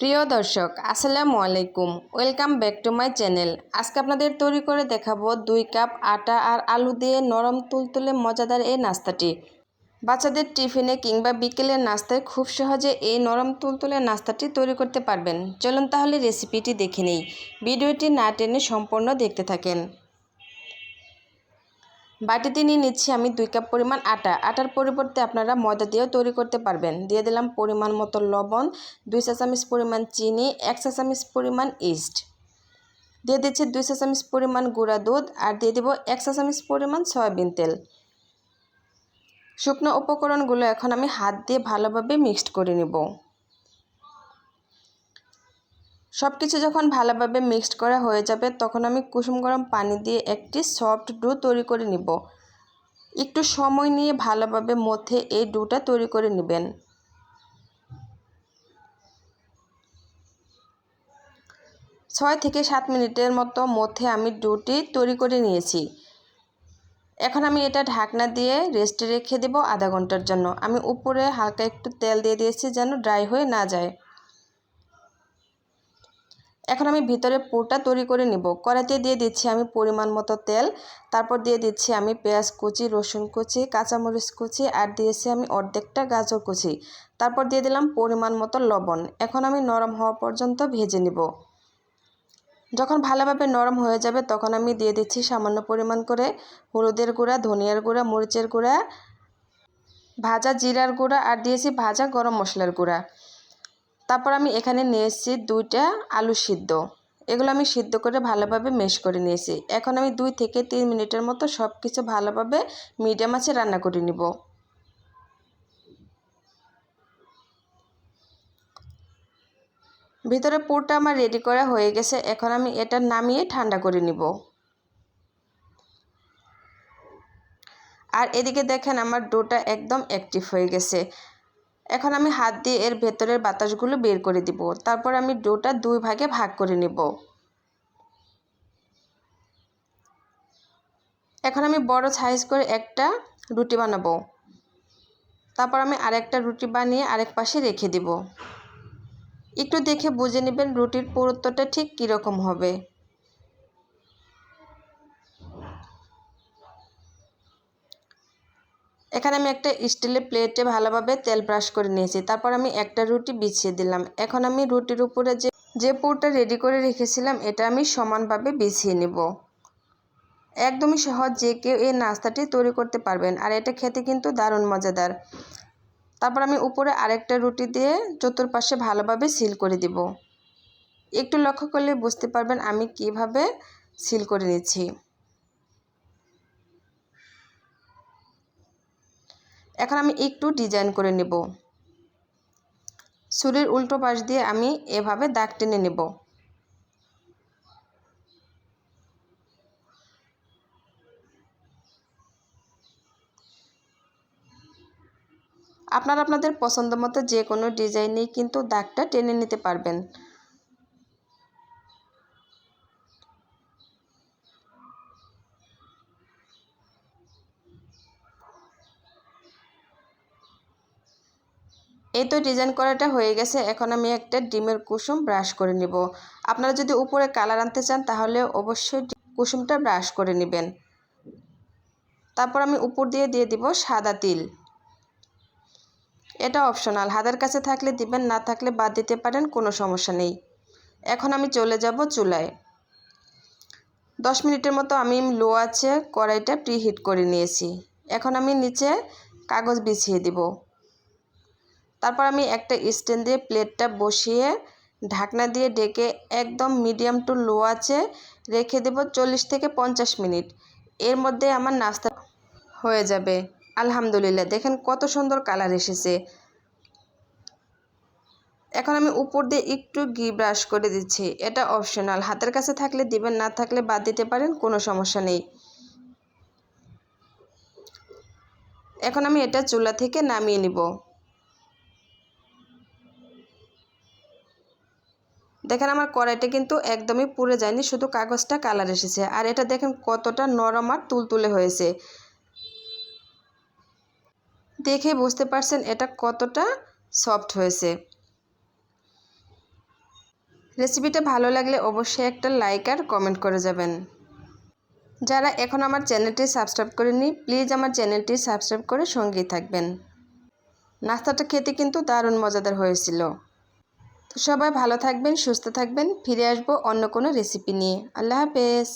প্রিয় দর্শক, আসসালামু আলাইকুম। Welcome back to my channel. আজকে আপনাদের তৈরি করে দেখাবো দুই কাপ আটা আর আলু দিয়ে নরম তুলতুলে মজাদার এই নাস্তাটি। বাচ্চাদের টিফিনে কিংবা বিকেলের নাস্তায় খুব সহজে এই নরম তুলতুলে নাস্তাটি তৈরি করতে পারবেন। চলুন তাহলে রেসিপিটি দেখে নেই। ভিডিওটি না টেনে সম্পূর্ণ দেখতে থাকেন। বাটিতে নিয়ে নিচ্ছি আমি দুই কাপ পরিমাণ আটা। আটার পরিবর্তে আপনারা ময়দা দিয়েও তৈরি করতে পারবেন। দিয়ে দিলাম পরিমাণ মতো লবণ, দুই চা পরিমাণ চিনি, এক চা পরিমাণ ইস্ট। দিয়ে দিচ্ছি দুই চা পরিমাণ গুঁড়া দুধ আর দিয়ে দেবো এক চা পরিমাণ সয়াবিন তেল। শুকনো উপকরণগুলো এখন আমি হাত দিয়ে ভালোভাবে মিক্সড করে নেব। সব কিছু যখন ভালোভাবে মিক্সড করা হয়ে যাবে, তখন আমি কুসুম গরম পানি দিয়ে একটি সফট ডো তৈরি করে নিব। একটু সময় নিয়ে ভালোভাবে মধ্যে এই ডোটা তৈরি করে নেবেন। ছয় থেকে সাত মিনিটের মতো মধ্যে আমি ডোটি তৈরি করে নিয়েছি। এখন আমি এটা ঢাকনা দিয়ে রেস্টে রেখে দেব আধা ঘণ্টার জন্য। আমি উপরে হালকা একটু তেল দিয়ে দিয়েছি যেন ড্রাই হয়ে না যায়। এখন আমি ভিতরে পুরটা তৈরি করে নিব। কড়াইতে দিয়ে দিচ্ছি আমি পরিমাণ মতো তেল। তারপর দিয়ে দিচ্ছি আমি পেঁয়াজ কুচি, রসুন কুচি, কাঁচামরিচ কুচি আর দিয়েছি আমি অর্ধেকটা গাজর কুচি। তারপর দিয়ে দিলাম পরিমাণ মতো লবণ। এখন আমি নরম হওয়া পর্যন্ত ভেজে নিব। যখন ভালোভাবে নরম হয়ে যাবে তখন আমি দিয়ে দিচ্ছি সামান্য পরিমাণ করে হলুদের গুঁড়া, ধনিয়ার গুঁড়া, মরিচের গুঁড়া, ভাজা জিরার গুঁড়া আর দিয়েছি ভাজা গরম মশলার গুঁড়া। তারপর আমি এখানে নিয়েছি দুইটা আলু সিদ্ধ। এগুলো আমি সিদ্ধ করে ভালোভাবে মেশ করে নিয়েছি। এখন আমি দুই থেকে তিন মিনিটের মতো সব কিছু ভালোভাবে মিডিয়াম আছে রান্না করে নিব। ভিতরে পুরটা আমার রেডি করা হয়ে গেছে। এখন আমি এটা নামিয়ে ঠান্ডা করে নিব। আর এদিকে দেখেন আমার ডোটা একদম অ্যাক্টিভ হয়ে গেছে। এখন আমি হাত দিয়ে এর ভেতরের বাতাসগুলো বের করে দিব। তারপর আমি ডোটা দুই ভাগে ভাগ করে নেব। এখন আমি বড় সাইজ করে একটা রুটি বানাবো। তারপর আমি আরেকটা রুটি বানিয়ে আরেক পাশে রেখে দিব। একটু দেখে বুঝে নেবেন রুটির পুরুত্বটা ঠিক কীরকম হবে। এখানে আমি একটা স্টিলের প্লেটে ভালোভাবে তেল ব্রাশ করে নিয়েছি। তারপর আমি একটা রুটি বিছিয়ে দিলাম। এখন আমি রুটির উপরে যে যে পুরটা রেডি করে রেখেছিলাম, এটা আমি সমানভাবে বিছিয়ে নেব। একদমই সহজ যে কেউ এই নাস্তাটি তৈরি করতে পারবেন, আর এটা খেতে কিন্তু দারুণ মজাদার। তারপর আমি উপরে আরেকটা রুটি দিয়ে চতুর্পাশে ভালোভাবে সিল করে দিব। একটু লক্ষ্য করলে বুঝতে পারবেন আমি কীভাবে সিল করে নিচ্ছি। এখন আমি একটু ডিজাইন করে নেব। ছুরির উল্টো পাশ দিয়ে আমি এভাবে দাগ টেনে নেব। আপনারা আপনাদের পছন্দ মতো যে কোনো ডিজাইনেই কিন্তু দাগটা টেনে নিতে পারবেন। এই তো ডিজাইন করাটা হয়ে গেছে। এখন আমি একটা ডিমের কুসুম ব্রাশ করে নিব। আপনারা যদি উপরে কালার আনতে চান, তাহলে অবশ্যই কুসুমটা ব্রাশ করে নেবেন। তারপর আমি উপর দিয়ে দিয়ে দিব সাদা তিল। এটা অপশনাল। হাতের কাছে থাকলে দিবেন, না থাকলে বাদ দিতে পারেন, কোনো সমস্যা নেই। এখন আমি চলে যাব চুলায়। দশ মিনিটের মতো আমি লো আছে কড়াইটা প্রিহিট করে নিয়েছি। এখন আমি নিচে কাগজ বিছিয়ে দিব। তারপর আমি একটা স্ট্যান্ড দিয়ে প্লেটটা বসিয়ে ঢাকনা দিয়ে ডেকে একদম মিডিয়াম টু লো আছে রেখে দেব চল্লিশ থেকে পঞ্চাশ মিনিট। এর মধ্যে আমার নাস্তা হয়ে যাবে। আলহামদুলিল্লাহ, দেখেন কত সুন্দর কালার এসেছে। এখন আমি উপর দিয়ে একটু ঘি ব্রাশ করে দিচ্ছি। এটা অপশনাল, হাতের কাছে থাকলে দিবেন, না থাকলে বাদ দিতে পারেন, কোনো সমস্যা নেই। এখন আমি এটা চুলা থেকে নামিয়ে নিব। দেখেন আমার কড়াইটা কিন্তু একদমই পুড়ে যায়নি, শুধু কাগজটা কালার এসেছে। আর এটা দেখেন কতটা নরম আর তুলতুলে হয়েছে। দেখে বুঝতে পারছেন এটা কতটা সফট হয়েছে। রেসিপিটা ভালো লাগলে অবশ্যই একটা লাইক আর কমেন্ট করে যাবেন। যারা এখন আমার চ্যানেলটি সাবস্ক্রাইব করেনি প্লিজ আমার চ্যানেলটি সাবস্ক্রাইব করে সঙ্গেই থাকবেন। নাস্তাটা খেতে কিন্তু দারুণ মজাদার হয়েছিল। সবাই ভালো থাকবেন সুস্থ থাকবেন। ফিরে আসব অন্য কোনো রেসিপি নিয়ে। আল্লাহ হাফেজ।